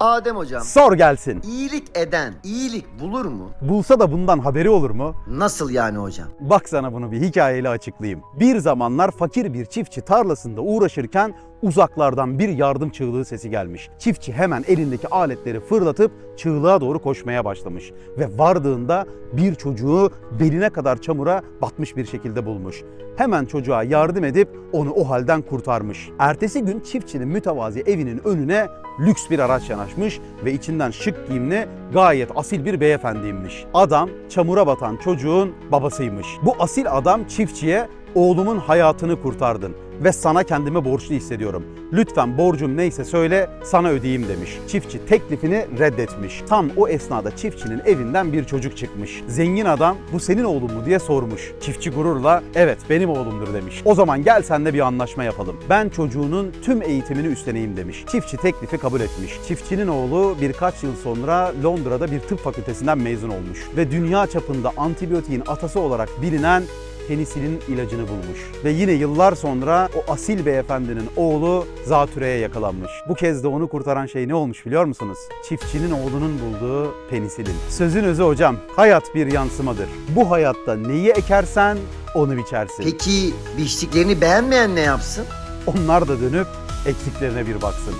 Adem hocam, Sor gelsin. iyilik eden iyilik bulur mu? Bulsa da bundan haberi olur mu? Nasıl yani hocam? Bak sana bunu bir hikayeyle açıklayayım. Bir zamanlar fakir bir çiftçi tarlasında uğraşırken uzaklardan bir yardım çığlığı sesi gelmiş. Çiftçi hemen elindeki aletleri fırlatıp çığlığa doğru koşmaya başlamış ve vardığında bir çocuğu beline kadar çamura batmış bir şekilde bulmuş. Hemen çocuğa yardım edip onu o halden kurtarmış. Ertesi gün çiftçinin mütevazi evinin önüne lüks bir araç yanaşmış ve içinden şık giyimli gayet asil bir beyefendiymiş. Adam çamura batan çocuğun babasıymış. Bu asil adam çiftçiye oğlumun hayatını kurtardın ve sana kendimi borçlu hissediyorum. Lütfen borcum neyse söyle sana ödeyeyim demiş. Çiftçi teklifini reddetmiş. Tam o esnada çiftçinin evinden bir çocuk çıkmış. Zengin adam bu senin oğlun mu diye sormuş. Çiftçi gururla evet benim oğlumdur demiş. O zaman gel senle bir anlaşma yapalım. Ben çocuğunun tüm eğitimini üstleneyim demiş. Çiftçi teklifi kabul etmiş. Çiftçinin oğlu birkaç yıl sonra Londra'da bir tıp fakültesinden mezun olmuş ve dünya çapında antibiyotiğin atası olarak bilinen penisilin ilacını bulmuş. Ve yine yıllar sonra o asil beyefendinin oğlu zatürreye yakalanmış. Bu kez de onu kurtaran şey ne olmuş biliyor musunuz? Çiftçinin oğlunun bulduğu penisilin. Sözün özü hocam, hayat bir yansımadır. Bu hayatta neyi ekersen onu biçersin. Peki biçtiklerini beğenmeyen ne yapsın? Onlar da dönüp eksiklerine bir baksın.